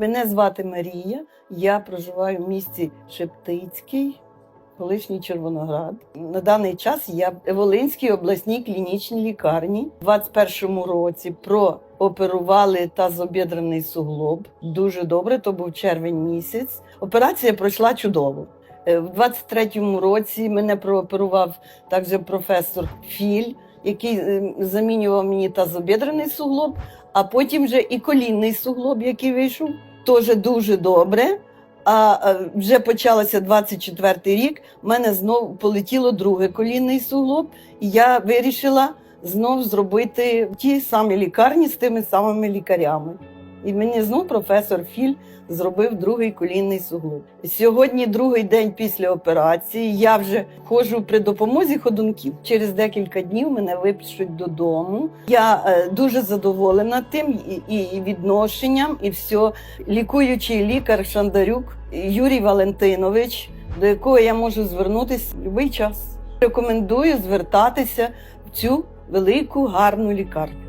Мене звати Марія. Я проживаю в місті Шептицький, колишній Червоноград. На даний час я в Волинській обласній клінічній лікарні. У 21-му році прооперували тазобідрений суглоб. Дуже добре, то був червень місяць. Операція пройшла чудово. Е, В 23-му році мене прооперував також професор Філь, який е, замінював мені тазобідрений суглоб, а потім вже і колінний суглоб, який вийшов, теж дуже добре. А е, вже почалося 24-й рік. У мене знову полетіло друге колінний суглоб, і я вирішила знов зробити в тій самій лікарні з тими самими лікарями. І мені знов професор Філь зробив другий колінний суглоб. Сьогодні другий день після операції. Я вже ходжу при допомозі ходунків. Через декілька днів мене випишуть додому. Я е, дуже задоволена тим і, відношенням, і все. Лікуючий лікар Шандарюк Юрій Валентинович, до якого я можу звернутися будь-який час. Рекомендую звертатися в цю велику гарну лікарню.